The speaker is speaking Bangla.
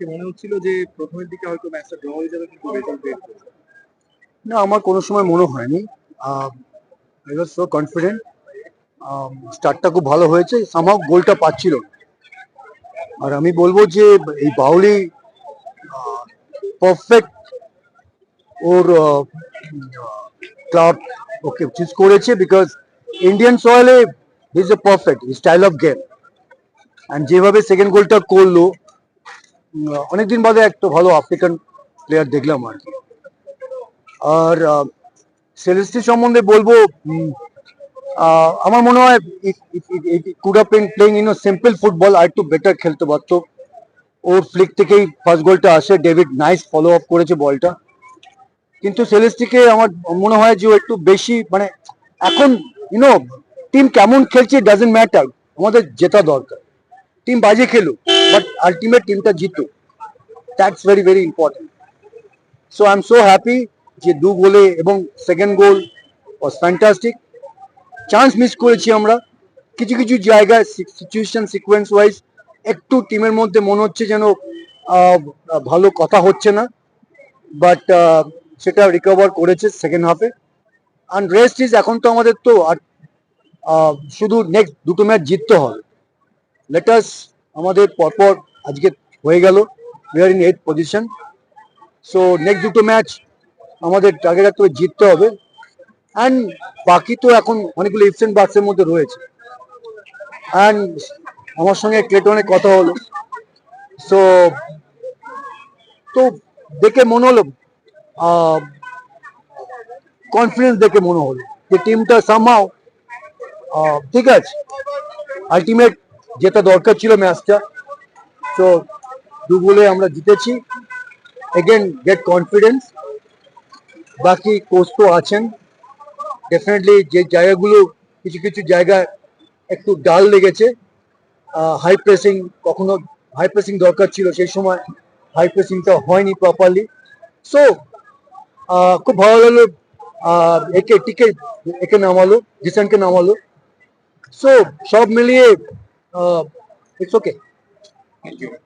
আজকে মনে হচ্ছিল যে প্রথমের দিকে হয়তো ম্যাচটা ড্র হয়ে যাবে, কিন্তু রেজাল্ট বের না, আমার কোনো সময় মনে হয়নি। আই ওয়াজ সো কনফিডেন্ট স্টার্টটা খুব ভালো হয়েছে। সামহাও গোলটা পাচ্ছিল আর আমি বলব যে, এই বাউলি পারফেক্ট ওর ক্লাব ওকে চুজ করেছে because Indian সয়েলে is a perfect style of game and যেভাবে সেকেন্ড গোলটা করল অনেকদিন বাদে একটা ভালো আফ্রিকান প্লেয়ার দেখলাম আর কি। আর সেলেস্টি সম্বন্ধে বলব আমার মনে হয় could been playing in simple football আর একটু বেটার খেলতে পারতো। ওর ফ্লিক থেকেই ফার্স্ট গোলটা আসে ডেভিড নাইস ফলো আপ করেছে বলটা। কিন্তু সেলেস্টিকে আমার মনে হয় যে ও একটু বেশি মানে এখন ইউনো টিম কেমন খেলছে ডাজেন্ট ম্যাটার আমাদের জেতা দরকার। টিম বাজে খেলো বাট আলটিমেট টিমটা জিতুক। That's very very important so I am so happy যে দু গোলে এবং second goal was fantastic chance miss করেছি আমরা। কিছু কিছু জায়গায় সিচুয়েশন সিকোয়েন্স ওয়াইজ একটু টিমের মধ্যে মনে হচ্ছে যেন ভালো কথা হচ্ছে না। বাট সেটা রিকভার করেছে সেকেন্ড হাফে অ্যান্ড রেস্ট ইজ এখন তো আমাদের তো আর শুধু নেক্সট দুটো ম্যাচ জিততে হবে। লেটাস আমাদের পরপর আজকে হয়ে গেল we are in eight position so next দুটো ম্যাচ আমাদের টার্গেট রাখতে হবে জিততে হবে অ্যান্ড বাকি তো এখন অনেকগুলো ইফস এন্ড বাক্সের মধ্যে রয়েছে। অ্যান্ড আমার সঙ্গে ক্লেটনের কথা হলো। সো তো দেখে মনে হলো কনফিডেন্স দেখে মনে হলো যে টিমটা সামহাও ঠিক আছে। আলটিমেট যেটা দরকার ছিল ম্যাচটা। তো দু গোলে আমরা জিতেছি। এগেন গেট কনফিডেন্স বাকি কোচ তো আছেন। ডেফিনেটলি যে জায়গাগুলো কিছু কিছু জায়গায় একটু ডাল লেগেছে হাই প্রেসিং কখনো হাই প্রেসিং দরকার ছিল, সেই সময় হাই প্রেসিংটা হয়নি প্রপারলি সো খুব ভালো লাগল। একে টিকে একে নামালো জিসানকে নামালো। সো সব মিলিয়ে uh, it's okay. Thank you.